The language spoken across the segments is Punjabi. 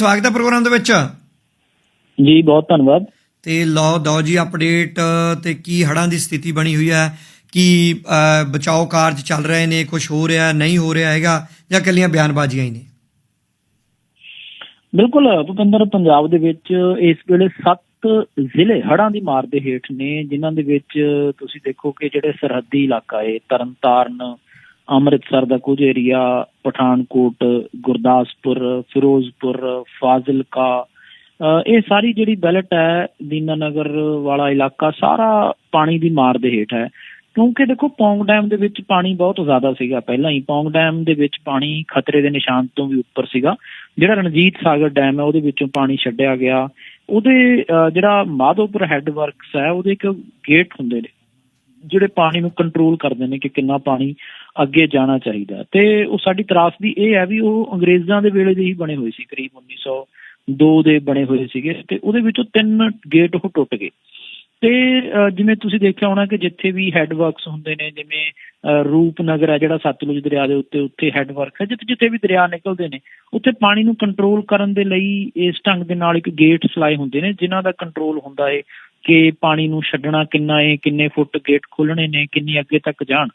ਸਵਾਗਤ ਹੈ ਪ੍ਰੋਗਰਾਮ ਦੇ ਵਿੱਚ। ਜੀ ਬਹੁਤ ਧੰਨਵਾਦ। ਤੇ ਲਓ ਦੋ ਜੀ ਅਪਡੇਟ ਤੇ ਕੀ ਹੜਾਂ ਦੀ ਸਥਿਤੀ ਬਣੀ ਹੋਈ ਹੈ ਕੀ ਬਚਾਓ ਕਾਰਜ ਚੱਲ ਰਹੇ ਨੇ ਕੁਝ ਹੋ ਰਿਹਾ ਨਹੀਂ ਹੋ ਰਿਹਾ ਹੈਗਾ ਜਾਂ ਕੱਲੀਆਂ ਬਿਆਨਬਾਜ਼ੀਆਂ ਹੀ ਨੇ? ਬਿਲਕੁਲ ਭੁਪਿੰਦਰ ਪੰਜਾਬ ਦੇ ਵਿੱਚ ਇਸ ਵੇਲੇ 7 ਜ਼ਿਲ੍ਹੇ ਹੜ੍ਹਾਂ ਦੀ ਮਾਰ ਦੇ ਹੇਠ ਨੇ ਜਿਨ੍ਹਾਂ ਦੇ ਵਿੱਚ ਤੁਸੀਂ ਦੇਖੋ ਕਿ ਜਿਹੜੇ ਸਰਹੱਦੀ ਇਲਾਕਾ ਹੈ ਤਰਨਤਾਰਨ ਅੰਮ੍ਰਿਤਸਰ ਦਾ ਕੁਝ ਏਰੀਆ ਪਠਾਨਕੋਟ ਗੁਰਦਾਸਪੁਰ ਫਿਰੋਜ਼ਪੁਰ ਫਾਜ਼ਿਲਕਾ ਇਹ ਸਾਰੀ ਜਿਹੜੀ ਬੈਲਟ ਹੈ ਦੀਨਾਨਗਰ ਵਾਲਾ ਇਲਾਕਾ ਸਾਰਾ ਪਾਣੀ ਦੀ ਮਾਰ ਦੇ ਹੇਠ ਹੈ। ਕਿਉਂਕਿ ਦੇਖੋ ਪੌਂਗ ਡੈਮ ਦੇ ਵਿੱਚ ਪਾਣੀ ਬਹੁਤ ਜ਼ਿਆਦਾ ਸੀਗਾ ਪਹਿਲਾਂ ਹੀ। ਪੌਂਗ ਡੈਮ ਦੇ ਵਿੱਚ ਪਾਣੀ ਖਤਰੇ ਦੇ ਨਿਸ਼ਾਨ ਤੋਂ ਵੀ ਉੱਪਰ ਸੀਗਾ। ਜਿਹੜਾ ਰਣਜੀਤ ਸਾਗਰ ਡੈਮ ਹੈ ਉਹਦੇ ਵਿੱਚੋਂ ਪਾਣੀ ਛੱਡਿਆ ਗਿਆ। ਉਹਦੇ ਅ, ਜਿਹੜਾ ਮਾਧੋਪੁਰ ਹੈੱਡ ਵਰਕਸ ਹੈ ਉਹਦੇ ਇੱਕ ਗੇਟ ਹੁੰਦੇ ਨੇ ਜਿਹੜੇ ਪਾਣੀ ਨੂੰ ਕੰਟਰੋਲ ਕਰਦੇ ਨੇ ਕਿ ਕਿੰਨਾ ਪਾਣੀ ਅੱਗੇ ਜਾਣਾ ਚਾਹੀਦਾ। ਤੇ ਉਹ ਸਾਡੀ ਤਰਾਸਦੀ ਇਹ ਹੈ ਵੀ ਉਹ ਅੰਗਰੇਜ਼ਾਂ ਦੇ ਵੇਲੇ ਦੇ ਹੀ ਬਣੇ ਹੋਏ ਸੀ, ਕਰੀਬ 1902 ਦੇ ਬਣੇ ਹੋਏ ਸੀਗੇ ਤੇ ਉਹਦੇ ਵਿੱਚੋਂ ਤਿੰਨ ਗੇਟ ਉਹ ਟੁੱਟ ਗਏ। ਤੇ ਜਿਵੇਂ ਤੁਸੀਂ ਦੇਖਿਆ ਹੋਣਾ ਕਿ ਜਿੱਥੇ ਵੀ ਹੈੱਡ ਵਰਕਸ ਹੁੰਦੇ ਨੇ, ਜਿਵੇਂ ਰੂਪਨਗਰ ਹੈ ਜਿਹੜਾ ਸਤਲੁਜ ਦਰਿਆ ਦੇ ਉੱਤੇ, ਉੱਥੇ ਹੈੱਡ ਵਰਕ ਹੈ, ਜਿੱਥੇ ਜਿੱਥੇ ਵੀ ਦਰਿਆ ਨਿਕਲਦੇ ਨੇ, ਉੱਥੇ ਪਾਣੀ ਨੂੰ ਕੰਟਰੋਲ ਕਰਨ ਦੇ ਲਈ ਇਸ ਢੰਗ ਦੇ ਨਾਲ ਇੱਕ ਗੇਟ ਸਲਾਏ ਹੁੰਦੇ ਨੇ, ਜਿਨ੍ਹਾਂ ਦਾ ਕੰਟਰੋਲ ਹੁੰਦਾ ਏ ਕਿ ਪਾਣੀ ਨੂੰ ਛੱਡਣਾ ਕਿੰਨਾ ਏ, ਕਿੰਨੇ ਫੁੱਟ ਗੇਟ ਖੋਲਣੇ ਨੇ, ਕਿੰਨੀ ਅੱਗੇ ਤੱਕ ਜਾਣ।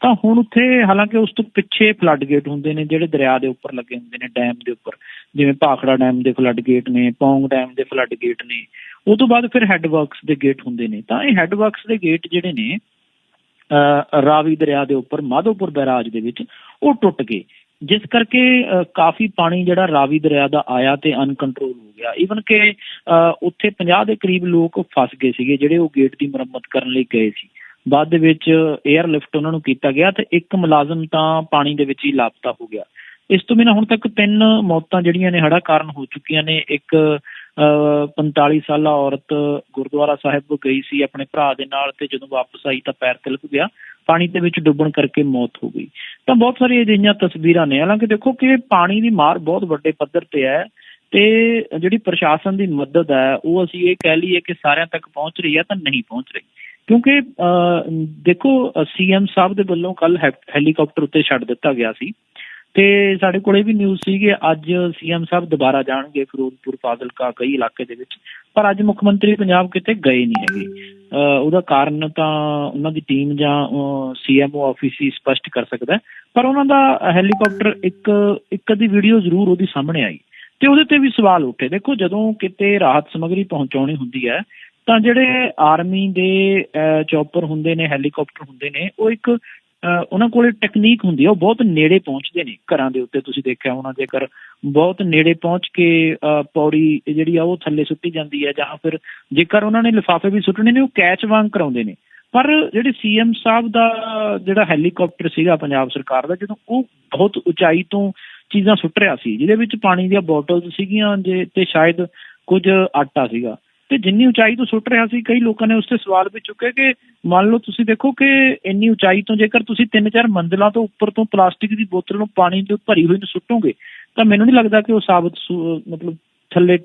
ਤਾਂ ਹੁਣ ਉੱਥੇ ਹਾਲਾਂਕਿ ਉਸ ਤੋਂ ਪਿੱਛੇ ਫਲੱਡ ਗੇਟ ਹੁੰਦੇ ਨੇ ਜਿਹੜੇ ਦਰਿਆ ਦੇ ਉੱਪਰ ਲੱਗੇ ਹੁੰਦੇ ਨੇ ਡੈਮ ਦੇ ਉੱਪਰ। ਜਿਵੇਂ ਭਾਖੜਾ ਡੈਮ ਦੇ ਫਲੱਡ ਗੇਟ ਨੇ ਪੌਂਗ ਡੈਮ ਦੇ ਫਲੱਡ ਗੇਟ ਨੇ। ਉਹ ਤੋਂ ਬਾਅਦ ਫਿਰ ਹੈੱਡ ਵਰਕਸ ਦੇ ਗੇਟ ਹੁੰਦੇ ਨੇ। ਤਾਂ ਇਹ ਹੈੱਡ ਵਰਕਸ ਦੇ ਗੇਟ ਜਿਹੜੇ ਨੇ ਅ, ਰਾਵੀ ਦਰਿਆ ਦੇ ਉੱਪਰ ਮਾਧੋਪੁਰ ਬੈਰਾਜ ਦੇ ਵਿੱਚ ਉਹ ਟੁੱਟ ਗਏ। ਜਿਸ ਕਰਕੇ ਅ, ਕਾਫੀ ਪਾਣੀ ਜਿਹੜਾ ਰਾਵੀ ਦਰਿਆ ਦਾ ਆਇਆ ਤੇ ਅਨਕੰਟਰੋਲ ਹੋ ਗਿਆ। ਈਵਨ ਕਿ ਅ, ਉੱਥੇ 50 ਦੇ ਕਰੀਬ ਲੋਕ ਫਸ ਗਏ ਸੀਗੇ ਜਿਹੜੇ ਉਹ ਗੇਟ ਦੀ ਮੁਰੰਮਤ ਕਰਨ ਲਈ ਗਏ ਸੀ। ਬਾਅਦ ਦੇ ਵਿੱਚ 에ਅਰ ਲਿਫਟ ਉਹਨਾਂ ਨੂੰ ਕੀਤਾ ਗਿਆ ਤੇ ਇੱਕ ਮੁਲਾਜ਼ਮ ਤਾਂ ਪਾਣੀ ਦੇ ਵਿੱਚ ਹੀ ਲਾਪਤਾ ਹੋ ਗਿਆ। ਇਸ ਤੋਂ ਬਿਨਾਂ ਹੁਣ ਤੱਕ ਤਿੰਨ ਮੌਤਾਂ ਜਿਹੜੀਆਂ ਨੇ ਹੜਾ ਕਾਰਨ ਹੋ ਚੁੱਕੀਆਂ ਨੇ। ਇੱਕ ਅ, 45 ਸਾਲਾ ਔਰਤ ਗੁਰਦੁਆਰਾ ਸਾਹਿਬ ਗਈ ਸੀ ਆਪਣੇ ਭਰਾ ਦੇ ਨਾਲ ਤੇ ਜਦੋਂ ਵਾਪਸ ਆਈ ਤਾਂ ਪੈਰ ਤਿਲਕ ਗਿਆ। ਪਾਣੀ ਦੇ ਵਿੱਚ ਡੁੱਬਣ ਕਰਕੇ ਮੌਤ ਹੋ ਗਈ। ਤਾਂ ਬਹੁਤ ਸਾਰੀਆਂ ਅਜਿਹੀਆਂ ਤਸਵੀਰਾਂ ਨੇ। ਹਾਲਾਂਕਿ ਦੇਖੋ ਕਿ ਪਾਣੀ ਦੀ ਮਾਰ ਬਹੁਤ ਵੱਡੇ ਪੱਧਰ ਤੇ ਹੈ ਤੇ ਜਿਹੜੀ ਪ੍ਰਸ਼ਾਸਨ ਦੀ ਮਦਦ ਹੈ ਉਹ ਅਸੀਂ ਇਹ ਕਹਿ ਲਈਏ ਕਿ ਸਾਰਿਆਂ ਤੱਕ ਪਹੁੰਚ ਰਹੀ ਹੈ ਤਾਂ ਨਹੀਂ ਪਹੁੰਚ ਰਹੀ। ਕਿਉਂਕਿ ਅ, ਦੇਖੋ ਸੀਐਮ ਸਾਹਿਬ ਦੇ ਵੱਲੋਂ ਕੱਲ ਹੈਲੀਕਾਪਟਰ ਉੱਤੇ ਛੱਡ ਦਿੱਤਾ ਗਿਆ ਸੀ। ਤੇ ਸਾਡੇ ਕੋਲੇ ਵੀ ਨਿਊਜ਼ ਸੀ ਕਿ ਅੱਜ ਸੀਐਮ ਸਾਹਿਬ ਦੁਬਾਰਾ ਜਾਣਗੇ ਫਿਰੋਜ਼ਪੁਰ ਫਾਜ਼ਿਲਕਾ ਕਈ ਇਲਾਕੇ ਦੇ ਵਿੱਚ। ਪਰ ਅੱਜ ਮੁੱਖ ਮੰਤਰੀ ਪੰਜਾਬ ਕਿਤੇ ਗਏ ਨਹੀਂ ਹੈਗੇ। ਅਹ ਉਹਦਾ ਕਾਰਨ ਤਾਂ ਉਹਨਾਂ ਦੀ ਟੀਮ ਜਾਂ ਸੀਐਮਓ ਆਫਿਸ ਹੀ ਸਪਸ਼ਟ ਕਰ ਸਕਦਾ ਪਰ ਉਹਨਾਂ ਦਾ ਹੈਲੀਕਾਪਟਰ ਇੱਕ ਇੱਕ ਅੱਧੀ ਵੀਡੀਓ ਜ਼ਰੂਰ ਉਹਦੀ ਸਾਹਮਣੇ ਆਈ। ਤੇ ਉਹਦੇ ਤੇ ਵੀ ਸਵਾਲ ਉੱਠੇ। ਦੇਖੋ ਜਦੋਂ ਕਿਤੇ ਰਾਹਤ ਸਮੱਗਰੀ ਪਹੁੰਚਾਉਣੀ ਹੁੰਦੀ ਹੈ ਤਾਂ ਜਿਹੜੇ ਆਰਮੀ ਦੇ ਚੌਪਰ ਹੁੰਦੇ ਨੇ, ਹੈਲੀਕਾਪਟਰ ਹੁੰਦੇ ਨੇ, ਉਹ ਇੱਕ ਅਹ ਉਹਨਾਂ ਕੋਲੇ ਟੈਕਨੀਕ ਹੁੰਦੀ ਹੈ ਉਹ ਬਹੁਤ ਨੇੜੇ ਪਹੁੰਚਦੇ ਨੇ ਘਰਾਂ ਦੇ ਉੱਤੇ, ਤੁਸੀਂ ਦੇਖਿਆ ਹੋਣਾ ਜੇਕਰ ਬਹੁਤ ਨੇੜੇ ਪਹੁੰਚ ਕੇ ਅਹ ਪੌੜੀ ਜਿਹੜੀ ਆ, ਉਹ ਥੱਲੇ ਸੁੱਟੀ ਜਾਂਦੀ ਹੈ ਜਾਂ ਫਿਰ ਜੇਕਰ ਉਹਨਾਂ ਨੇ ਲਿਫਾਫੇ ਵੀ ਸੁੱਟਣੇ ਨੇ, ਉਹ ਕੈਚ ਵਾਂਗ ਕਰਾਉਂਦੇ ਨੇ। ਪਰ ਜਿਹੜੇ ਸੀਐਮ ਸਾਹਿਬ ਦਾ ਜਿਹੜਾ ਹੈਲੀਕਾਪਟਰ ਸੀਗਾ ਪੰਜਾਬ ਸਰਕਾਰ ਦਾ, ਜਦੋਂ ਉਹ ਬਹੁਤ ਉਚਾਈ ਤੋਂ ਚੀਜ਼ਾਂ ਸੁੱਟ ਰਿਹਾ ਸੀ, ਜਿਹਦੇ ਵਿੱਚ ਪਾਣੀ ਦੀਆਂ ਬੋਟਲਸ ਸੀਗੀਆਂ, ਜੇ ਤੇ ਸ਼ਾਇਦ ਕੁਝ ਆਟਾ ਸੀਗਾ ਤੇ ਜਿੰਨੀ ਉਚਾਈ ਤੋਂ ਸੁੱਟ ਰਿਹਾ ਸੀ ਕਈ ਲੋਕਾਂ ਨੇ ਉਸ ਤੇ ਸਵਾਲ ਵੀ ਚੁੱਕੇ ਕਿ ਮੰਨ ਲਓ ਤੁਸੀਂ ਦੇਖੋ ਕਿ ਇੰਨੀ ਉਚਾਈ ਤੋਂ ਜੇਕਰ ਤੁਸੀਂ ਤਿੰਨ ਚਾਰ ਮੰਜ਼ਲਾਂ ਤੋਂ ਉੱਪਰ ਤੋਂ ਪਲਾਸਟਿਕ ਦੀ ਬੋਤਲ ਨੂੰ ਪਾਣੀ ਦੇ ਭਰੀ ਹੋਈ ਨੂੰ ਸੁੱਟੋਗੇ ਤਾਂ ਮੈਨੂੰ ਨਹੀਂ ਲੱਗਦਾ ਕਿ ਉਹ ਸਾਬਤ ਮਤਲਬ ਥੱਲੇ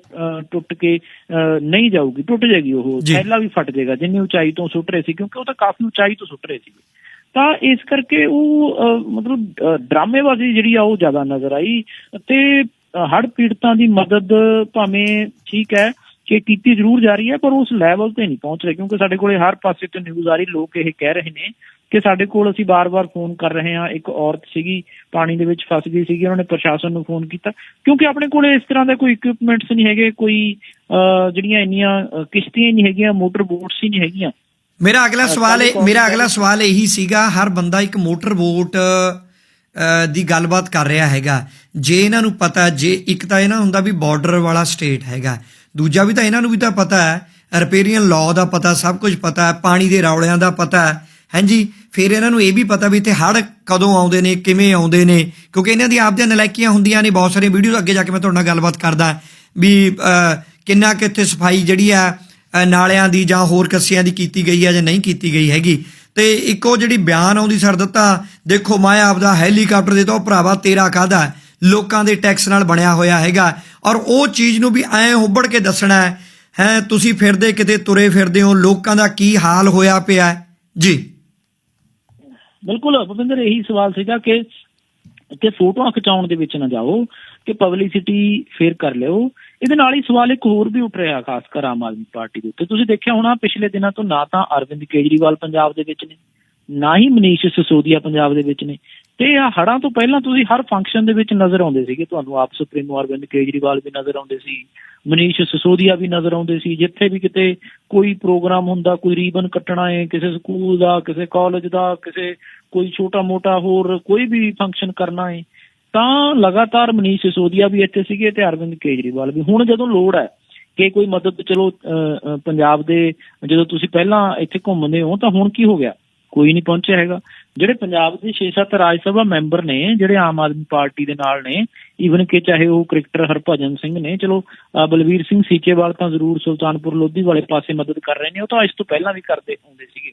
ਟੁੱਟ ਕੇ ਨਹੀਂ ਜਾਊਗੀ ਟੁੱਟ ਜਾਏਗੀ ਉਹ। ਥੈਲਾ ਵੀ ਫਟ ਜਾਏਗਾ ਜਿੰਨੀ ਉਚਾਈ ਤੋਂ ਸੁੱਟ ਰਹੇ ਸੀ ਕਿਉਂਕਿ ਉਹ ਤਾਂ ਕਾਫੀ ਉਚਾਈ ਤੋਂ ਸੁੱਟ ਰਹੇ ਸੀ ਤਾਂ ਇਸ ਕਰਕੇ ਉਹ ਮਤਲਬ ਡਰਾਮੇਬਾਜ਼ੀ ਜਿਹੜੀ ਆ ਉਹ ਜ਼ਿਆਦਾ ਨਜ਼ਰ ਆਈ ਤੇ ਹੜ ਪੀੜਤਾਂ ਦੀ ਮਦਦ ਭਾਵੇਂ ਠੀਕ ਹੈ ਕਿ ਕੀਤੀ ਜ਼ਰੂਰ ਜਾ ਰਹੀ ਹੈ ਪਰ ਉਸ ਲੈਵਲ ਤੇ ਨਹੀਂ ਪਹੁੰਚ ਰਹੀ ਕਿਉਂਕਿ ਸਾਡੇ ਕੋਲੇ ਹਰ ਪਾਸੇ ਤੋਂ ਨਿਊਜ਼ ਆ ਰਹੀ ਲੋਕ ਇਹ ਕਹਿ ਰਹੇ ਨੇ ਕਿ ਸਾਡੇ ਕੋਲ ਅਸੀਂ ਬਾਰ-ਬਾਰ ਫੋਨ ਕਰ ਰਹੇ ਹਾਂ ਇੱਕ ਔਰਤ ਸੀਗੀ ਪਾਣੀ ਦੇ ਵਿੱਚ ਫਸ ਗਈ ਸੀਗੀ ਉਹਨਾਂ ਨੇ ਪ੍ਰਸ਼ਾਸਨ ਨੂੰ ਫੋਨ ਕੀਤਾ ਕਿਉਂਕਿ ਆਪਣੇ ਕੋਲੇ ਇਸ ਤਰ੍ਹਾਂ ਦੇ ਕੋਈ ਇਕਵਿਪਮੈਂਟਸ ਨਹੀਂ ਹੈਗੇ ਕੋਈ ਜਿਹੜੀਆਂ ਇੰਨੀਆਂ ਕਿਸ਼ਤੀਆਂ ਨਹੀਂ ਹੈਗੀਆਂ ਮੋਟਰ ਬੋਟਸ ਹੀ ਨਹੀਂ ਹੈਗੀਆਂ। ਮੇਰਾ ਅਗਲਾ ਸਵਾਲ ਇਹ ਮੇਰਾ ਅਗਲਾ ਸਵਾਲ ਇਹੀ ਸੀਗਾ ਹਰ ਬੰਦਾ ਇੱਕ ਮੋਟਰ ਅ, ਦੀ ਗੱਲਬਾਤ ਕਰ ਰਿਹਾ ਹੈਗਾ। ਜੇ ਇਹਨਾਂ ਨੂੰ ਪਤਾ ਜੇ ਇੱਕ ਤਾਂ ਇਹਨਾਂ ਹੁੰਦਾ ਵੀ ਬਾਰਡਰ ਵਾਲਾ ਸਟੇਟ ਹੈਗਾ ਦੂਜਾ ਵੀ ਤਾਂ ਇਹਨਾਂ ਨੂੰ ਵੀ ਤਾਂ ਪਤਾ ਹੈ, ਰਿਪੇਰੀਅਨ ਲਾਅ ਦਾ ਪਤਾ, ਸਭ ਕੁਝ ਪਤਾ ਹੈ, ਪਾਣੀ ਦੇ ਰੌਲਿਆਂ ਦਾ ਪਤਾ ਹੈ। ਹਾਂਜੀ, ਫਿਰ ਇਹਨਾਂ ਨੂੰ ਇਹ ਵੀ ਪਤਾ ਵੀ ਇੱਥੇ ਹੜ ਕਦੋਂ ਆਉਂਦੇ ਨੇ, ਕਿਵੇਂ ਆਉਂਦੇ ਨੇ, ਕਿਉਂਕਿ ਇਹਨਾਂ ਦੀ ਆਪਦੀਆਂ ਨਲਾਇਕੀਆਂ ਹੁੰਦੀਆਂ ਨੇ, ਬਹੁਤ ਸਾਰੀਆਂ ਵੀਡੀਓ ਅੱਗੇ ਜਾ ਕੇ ਮੈਂ ਤੁਹਾਡੇ ਨਾਲ ਗੱਲਬਾਤ ਕਰਦਾ ਵੀ ਕਿੰਨਾ ਕਿ ਇੱਥੇ ਸਫ਼ਾਈ ਜਿਹੜੀ ਆ ਨਾਲਿਆਂ ਦੀ ਜਾਂ ਹੋਰ ਕੱਸਿਆਂ ਦੀ ਕੀਤੀ ਗਈ ਹੈ ਜਾਂ ਨਹੀਂ ਕੀਤੀ ਗਈ ਹੈਗੀ। ਤੇ ਇੱਕੋ ਜਿਹੜੀ ਬਿਆਨ ਆਉਂਦੀ, ਸਰ, ਦਿੱਤਾ, ਦੇਖੋ, ਮੈਂ ਆਪਦਾ ਹੈਲੀਕਾਪਟਰ ਦੇ ਤੋਂ ਭਰਾਵਾ ਤੇਰਾ ਕਾਹਦਾ ਲੋਕਾਂ ਦੇ ਟੈਕਸ ਨਾਲ ਬਣਿਆ ਹੋਇਆ ਹੈਗਾ। ਔਰ ਉਹ ਚੀਜ਼ ਨੂੰ ਵੀ ਐ ਹੁੱਬੜ ਕੇ ਦੱਸਣਾ ਹੈ ਹੈ, ਤੁਸੀਂ ਫਿਰਦੇ ਕਿਤੇ ਤੁਰੇ ਫਿਰਦੇ ਹੋ, ਲੋਕਾਂ ਦਾ ਕੀ ਹਾਲ ਹੋਇਆ ਪਿਆ ਜੀ। ਬਿਲਕੁਲ, ਭੁਪਿੰਦਰ, ਇਹੀ ਸਵਾਲ ਸੀਗਾ ਕਿ ਕਿ ਫੋਟੋਆਂ ਖਿਚਾਉਣ ਦੇ ਵਿੱਚ ਨਾ ਜਾਓ, ਕਿ ਪਬਲਿਸਿਟੀ ਫੇਰ ਕਰ ਲਿਓ। ਇਹਦੇ ਨਾਲ ਹੀ ਸਵਾਲ ਇੱਕ ਹੋਰ ਵੀ ਉੱਠ ਰਿਹਾ, ਖਾਸ ਕਰ ਆਮ ਆਦਮੀ ਪਾਰਟੀ ਦੇ ਉੱਤੇ। ਤੁਸੀਂ ਦੇਖਿਆ ਹੋਣਾ, ਪਿਛਲੇ ਦਿਨਾਂ ਤੋਂ ਨਾ ਤਾਂ ਅਰਵਿੰਦ ਕੇਜਰੀਵਾਲ ਪੰਜਾਬ ਦੇ ਵਿੱਚ ਨੇ, ਨਾ ਹੀ ਮਨੀਸ਼ ਸਿਸੋਦੀਆ ਪੰਜਾਬ ਦੇ ਵਿੱਚ ਨੇ। ਤੇ ਆ ਹੜਾਂ ਤੋਂ ਪਹਿਲਾਂ ਤੁਸੀਂ ਹਰ ਫੰਕਸ਼ਨ ਦੇ ਵਿੱਚ ਨਜ਼ਰ ਆਉਂਦੇ ਸੀਗੇ। ਤੁਹਾਨੂੰ ਆਪ ਸੁਪਰੀਮੋ ਅਰਵਿੰਦ ਕੇਜਰੀਵਾਲ ਵੀ ਨਜ਼ਰ ਆਉਂਦੇ ਸੀ ਮਨੀਸ਼ ਸਸੋਦੀਆ ਵੀ ਨਜ਼ਰ ਆਉਂਦੇ ਸੀ। ਜਿੱਥੇ ਵੀ ਕਿਤੇ ਕੋਈ ਪ੍ਰੋਗਰਾਮ ਹੁੰਦਾ ਕੋਈ ਰੀਬਨ ਕੱਟਣਾ ਹੈ ਕਿਸੇ ਸਕੂਲ ਦਾ ਕਿਸੇ ਕਾਲਜ ਦਾ ਕਿਸੇ ਕੋਈ ਛੋਟਾ ਮੋਟਾ ਹੋਰ ਕੋਈ ਵੀ ਫੰਕਸ਼ਨ ਕਰਨਾ ਹੈ ਤਾਂ ਲਗਾਤਾਰ ਮਨੀਸ਼ ਸਿਸੋਦੀਆ ਵੀ ਇੱਥੇ ਸੀਗੇ ਤੇ ਅਰਵਿੰਦ ਕੇਜਰੀਵਾਲ ਵੀ। ਹੁਣ ਜਦੋਂ ਲੋੜ ਹੈ ਕਿ ਕੋਈ ਮਦਦ ਚਲੋ ਅਹ, ਪੰਜਾਬ ਦੇ ਜਦੋਂ ਤੁਸੀਂ ਪਹਿਲਾਂ ਇੱਥੇ ਘੁੰਮਦੇ ਹੋ ਤਾਂ ਹੁਣ ਕੀ ਹੋ ਗਿਆ? ਕੋਈ ਨਹੀਂ ਪਹੁੰਚਿਆ ਹੈਗਾ। ਜਿਹੜੇ ਪੰਜਾਬ ਦੇ 6-7 ਰਾਜ ਸਭਾ ਮੈਂਬਰ ਨੇ, ਜਿਹੜੇ ਆਮ ਆਦਮੀ ਪਾਰਟੀ ਦੇ ਨਾਲ ਨੇ ਈਵਨ ਕਿ ਚਾਹੇ ਉਹ ਕ੍ਰਿਕਟਰ ਹਰਭਜਨ ਸਿੰਘ ਨੇ, ਚਲੋ ਬਲਵੀਰ ਸਿੰਘ ਸੀਚੇਵਾਲ ਤਾਂ ਜ਼ਰੂਰ ਸੁਲਤਾਨਪੁਰ ਲੋਧੀ ਵਾਲੇ ਪਾਸੇ ਮਦਦ ਕਰ ਰਹੇ ਨੇ, ਉਹ ਤਾਂ ਇਸ ਤੋਂ ਪਹਿਲਾਂ ਵੀ ਕਰਦੇ ਹੁੰਦੇ ਸੀਗੇ।